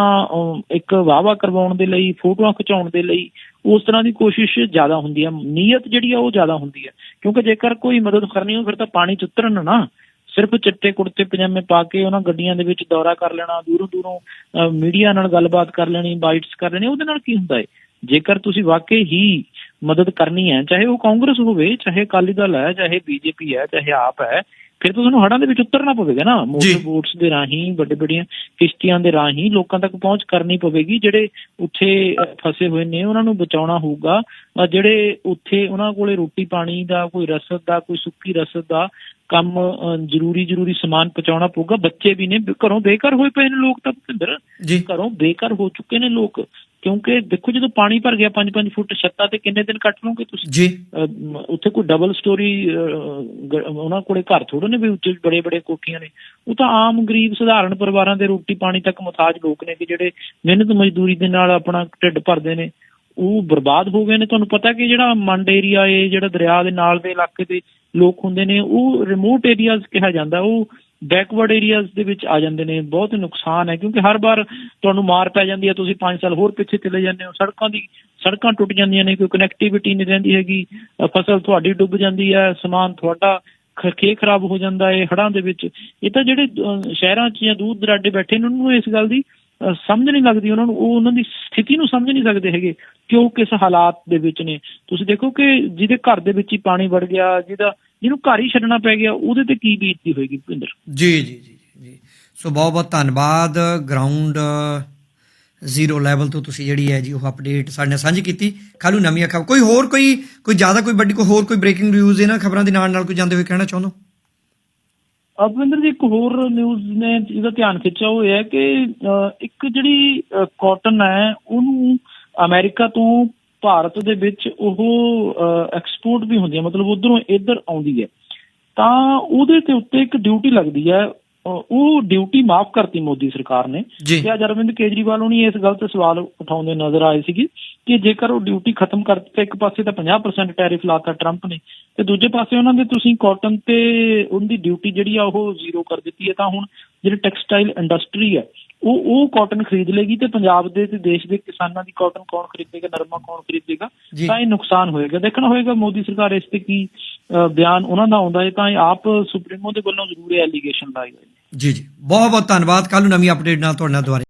ਇੱਕ ਵਾਵਾ ਕਰਵਾਉਣ ਦੇ ਲਈ, ਫੋਟੋਆਂ ਖਿਚਾਉਣ ਦੇ ਲਈ ਉਸ ਤਰ੍ਹਾਂ ਦੀ ਕੋਸ਼ਿਸ਼ ਜ਼ਿਆਦਾ ਹੁੰਦੀ ਹੈ, ਨੀਅਤ ਜਿਹੜੀ ਆ ਉਹ ਜ਼ਿਆਦਾ ਹੁੰਦੀ ਹੈ। ਕਿਉਂਕਿ ਜੇਕਰ ਕੋਈ ਮਦਦ ਕਰਨੀ ਹੋ ਫਿਰ ਤਾਂ ਪਾਣੀ ਚ ਉਤਰਨ ਨਾ। ਸਿਰਫ ਚਿੱਟੇ ਕੁੜਤੇ, ਪਜਾਮੇ ਪਾ ਕੇ ਉਹਨਾਂ ਗੱਡੀਆਂ ਦੇ ਵਿੱਚ ਦੌਰਾ ਕਰ ਲੈਣਾ, ਦੂਰੋਂ ਦੂਰੋਂ ਮੀਡੀਆ ਨਾਲ ਗੱਲਬਾਤ ਕਰ ਲੈਣੀ, ਬਾਈਟਸ ਕਰ ਲੈਣੀ, ਉਹਦੇ ਨਾਲ ਕੀ ਹੁੰਦਾ ਹੈ ਜੇਕਰ ਤੁਸੀਂ ਵਾਕਈ ਹੀ ਮਦਦ ਕਰਨੀ ਹੈ, ਚਾਹੇ ਉਹ ਕਾਂਗਰਸ ਹੋਵੇ, ਚਾਹੇ ਅਕਾਲੀ ਦਲ ਹੈ, ਚਾਹੇ ਬੀਜੇਪੀ ਹੈ, ਚਾਹੇ ਆਪ ਹੈ ਫਿਰ ਤਾਂ ਤੁਹਾਨੂੰ ਹੜਾਂ ਦੇ ਵਿੱਚ ਉਤਰਨਾ ਪਵੇਗਾ ਨਾ। ਮੋਟਰ ਬੋਟਸ ਦੇ ਰਾਹੀਂ ਵੱਡੇ ਵੱਡੀਆਂ ਕਿਸ਼ਤੀਆਂ ਦੇ ਰਾਹੀਂ ਲੋਕਾਂ ਤੱਕ ਪਹੁੰਚ ਕਰਨੀ ਪਵੇਗੀ। ਜਿਹੜੇ ਉੱਥੇ ਫਸੇ ਹੋਏ ਨੇ ਉਹਨਾਂ ਨੂੰ ਬਚਾਉਣਾ ਹੋਊਗਾ। ਜਿਹੜੇ ਉੱਥੇ ਉਹਨਾਂ ਕੋਲੇ ਰੋਟੀ ਪਾਣੀ ਦਾ ਕੋਈ ਰਸਦ ਦਾ ਕੋਈ ਸੁੱਕੀ ਰਸਦ ਦਾ ਕੰਮ ਜ਼ਰੂਰੀ ਜ਼ਰੂਰੀ ਸਮਾਨ ਪਹੁੰਚਾਉਣਾ ਪਊਗਾ। ਬੱਚੇ ਵੀ ਨੇ ਘਰੋਂ ਬੇਘਰ ਹੋਏ ਪਏ ਨੇ ਲੋਕ ਤਾਂ ਭੁਪਿੰਦਰ। ਜੀ। ਘਰੋਂ ਬੇਘਰ ਹੋ ਚੁੱਕੇ ਨੇ ਲੋਕ। ਕਿਉਂਕਿ ਦੇਖੋ ਜਦੋਂ ਪਾਣੀ ਭਰ ਗਿਆ 5-5 ਫੁੱਟ ਛੱਤਾਂ ਤੇ ਕਿੰਨੇ ਦਿਨ ਕੱਟ ਲਓਗੇ ਤੁਸੀਂ? ਜੀ। ਉੱਥੇ ਕੋਈ ਡਬਲ ਸਟੋਰੀ ਉਹਨਾਂ ਕੋਲੇ ਘਰ ਥੋੜੇ ਨੇ ਵੀ ਉੱਚੇ ਬੜੇ ਬੜੇ ਕੋਠੀਆਂ ਨੇ। ਉਹ ਤਾਂ ਆਮ ਗਰੀਬ ਸਧਾਰਨ ਪਰਿਵਾਰਾਂ ਦੇ ਰੋਟੀ ਪਾਣੀ ਤੱਕ ਮੁਤਾਜ ਲੋਕ ਨੇ ਕਿ ਜਿਹੜੇ ਮਿਹਨਤ ਮਜ਼ਦੂਰੀ ਦੇ ਨਾਲ ਆਪਣਾ ਢਿੱਡ ਭਰਦੇ ਨੇ। ਉਹ ਬਰਬਾਦ ਹੋ ਗਏ ਨੇ। ਤੁਹਾਨੂੰ ਪਤਾ ਕਿ ਜਿਹੜਾ ਮੰਡ ਏਰੀਆ ਏ ਜਿਹੜਾ ਦਰਿਆ ਦੇ ਨਾਲ ਦੇ ਇਲਾਕੇ ਦੇ ਲੋਕ ਹੁੰਦੇ ਨੇ ਉਹ ਰਿਮੋਟ ਏਰੀਆਜ਼ ਕਿਹਾ ਜਾਂਦਾ। ਉਹ ਬੈਕਵਰਡ ਏਰੀਆਜ਼ ਦੇ ਵਿੱਚ ਆ ਜਾਂਦੇ ਨੇ, ਬਹੁਤ ਨੁਕਸਾਨ ਹੈ, ਕਿਉਂਕਿ ਹਰ ਵਾਰ ਤੁਹਾਨੂੰ ਮਾਰ ਪੈ ਜਾਂਦੀ ਹੈ, ਤੁਸੀਂ 5 ਸਾਲ ਹੋਰ ਪਿੱਛੇ ਚਲੇ ਜਾਂਦੇ ਹੋ, ਸੜਕਾਂ ਦੀ, ਸੜਕਾਂ ਟੁੱਟ ਜਾਂਦੀਆਂ ਨੇ, ਕੋਈ ਕਨੈਕਟੀਵਿਟੀ ਨਹੀਂ ਰਹਿੰਦੀ ਹੈਗੀ ਫਸਲ ਤੁਹਾਡੀ ਡੁੱਬ ਜਾਂਦੀ ਹੈ, ਸਮਾਨ ਤੁਹਾਡਾ ਖੇ ਖਰਾਬ ਹੋ ਜਾਂਦਾ ਹੈ ਹੜਾਂ ਦੇ ਵਿੱਚ। ਇਹ ਤਾਂ ਜਿਹੜੇ ਸ਼ਹਿਰਾਂ 'ਚ ਜਾਂ ਦੂਰ ਦਰਾਡੇ ਬੈਠੇ ਨੇ, ਉਹਨਾਂ ਨੂੰ ਇਸ ਗੱਲ ਦੀ ਸਮਝ ਨਹੀਂ ਲੱਗਦੀ, ਉਹਨਾਂ ਨੂੰ, ਉਹ ਉਹਨਾਂ ਦੀ ਸਥਿਤੀ ਨੂੰ ਸਮਝ ਨਹੀਂ ਸਕਦੇ ਹੈਗੇ, ਕਿ ਉਹ ਕਿਸ ਹਾਲਾਤ ਦੇ ਵਿੱਚ ਨੇ। ਤੁਸੀਂ ਦੇਖੋ ਕਿ ਜਿਹਦੇ ਘਰ ਦੇ ਵਿੱਚ ਹੀ ਪਾਣੀ ਵੜ ਗਿਆ, ਜਿਹਦਾ ਜਿਹਨੂੰ ਘਰ ਹੀ ਛੱਡਣਾ ਪੈ ਗਿਆ ਉਹਦੇ ਤੇ ਕੀ ਬੀਤਦੀ ਹੋਏਗੀ ਭੁਪਿੰਦਰ? ਜੀ ਜੀ ਜੀ ਜੀ। ਸੋ ਬਹੁਤ ਬਹੁਤ ਧੰਨਵਾਦ। ਗਰਾਊਂਡ ਜ਼ੀਰੋ ਲੈਵਲ ਤੋਂ ਤੁਸੀਂ ਜਿਹੜੀ ਹੈ ਜੀ ਉਹ ਅਪਡੇਟ ਸਾਡੇ ਨਾਲ ਸਾਂਝੀ ਕੀਤੀ। ਖਾਲੂ ਨਵੀਆਂ ਖਬਰ ਕੋਈ ਹੋਰ ਕੋਈ ਕੋਈ ਜ਼ਿਆਦਾ ਕੋਈ ਵੱਡੀ ਕੋਈ ਹੋਰ ਕੋਈ ਬ੍ਰੇਕਿੰਗ ਨਿਊਜ਼ ਇਹਨਾਂ ਖਬਰਾਂ ਦੇ ਨਾਲ ਨਾਲ ਕੋਈ ਜਾਂਦੇ ਹੋਏ ਕਹਿਣਾ ਚਾਹੁੰਦੇ ਅਪਵਿੰਦਰ ਜੀ ਇੱਕ ਹੋਰ ਨਿਊਜ਼ ਨੇ ਜਿਹਦਾ ਧਿਆਨ ਖਿੱਚਿਆ ਉਹ ਇਹ ਹੈ ਕਿ ਇੱਕ ਜਿਹੜੀ ਕਾਟਨ ਹੈ ਉਹਨੂੰ ਅਮਰੀਕਾ ਤੋਂ ਭਾਰਤ ਦੇ ਵਿੱਚ ਉਹ ਐਕਸਪੋਰਟ ਵੀ ਹੁੰਦੀ ਹੈ ਮਤਲਬ ਉਧਰੋਂ ਇੱਧਰ ਆਉਂਦੀ ਹੈ। ਤਾਂ ਉਹਦੇ ਤੇ ਉੱਤੇ ਇੱਕ ਡਿਊਟੀ ਲੱਗਦੀ ਹੈ ਉਹ ਡਿਊਟੀ ਮਾਫ ਕਰਤੀ ਮੋਦੀ ਸਰਕਾਰ ਨੇ। ਤੇ ਅੱਜ ਅਰਵਿੰਦ ਕੇਜਰੀਵਾਲ ਹੁਣੀ ਇਸ ਗੱਲ ਤੇ ਸਵਾਲ ਉਠਾਉਂਦੇ ਨਜ਼ਰ ਆਏ ਸੀਗੇ ਕਿ ਜੇਕਰ ਉਹ ਡਿਊਟੀ ਖਤਮ ਕਰ ਦਿੱਤੀ ਇੱਕ ਪਾਸੇ ਤਾਂ 50% ਟੈਰਿਫ ਲਾਤਾ ਟਰੰਪ ਨੇ ਤੇ ਦੂਜੇ ਪਾਸੇ ਉਹਨਾਂ ਦੇ ਤੁਸੀਂ ਕਾਟਨ ਤੇ ਉਹਦੀ ਡਿਊਟੀ ਜਿਹੜੀ ਆ ਉਹ ਜ਼ੀਰੋ ਕਰ ਦਿੱਤੀ ਹੈ। ਤਾਂ ਹੁਣ ਜਿਹੜੀ ਟੈਕਸਟਾਈਲ ਇੰਡਸਟਰੀ ਹੈ ਉਹ ਉਹ ਕਾਟਨ ਖਰੀਦ ਲੇਗੀ ਤੇ ਪੰਜਾਬ ਦੇ ਤੇ ਦੇਸ਼ ਦੇ ਕਿਸਾਨਾਂ ਦੀ ਕਾਟਨ ਕੌਣ ਖਰੀਦੇਗਾ ਨਰਮਾ ਕੌਣ ਖਰੀਦੇਗਾ ਤਾਂ ਇਹ ਨੁਕਸਾਨ ਹੋਏਗਾ। ਦੇਖਣਾ ਹੋਏਗਾ ਮੋਦੀ ਸਰਕਾਰ ਇਸ ਤੇ ਕੀ ਬਿਆਨ ਉਹਨਾਂ ਦਾ ਆਉਂਦਾ ਹੈ ਤਾਂ ਇਹ ਆਪ ਸੁਪਰੀਮੋ ਦੇ ਵੱਲੋਂ ਜ਼ਰੂਰ ਇਹ ਐਲੀਗੇਸ਼ਨ ਲਾਏ ਹੋਏ ਜੀ ਜੀ। ਬਹੁਤ ਬਹੁਤ ਧੰਨਵਾਦ। ਕੱਲ੍ਹ ਨੂੰ ਨਵੀਂ ਅਪਡੇਟ ਨਾਲ ਤੁਹਾਡੇ ਨਾਲ ਦੁਬਾਰਾ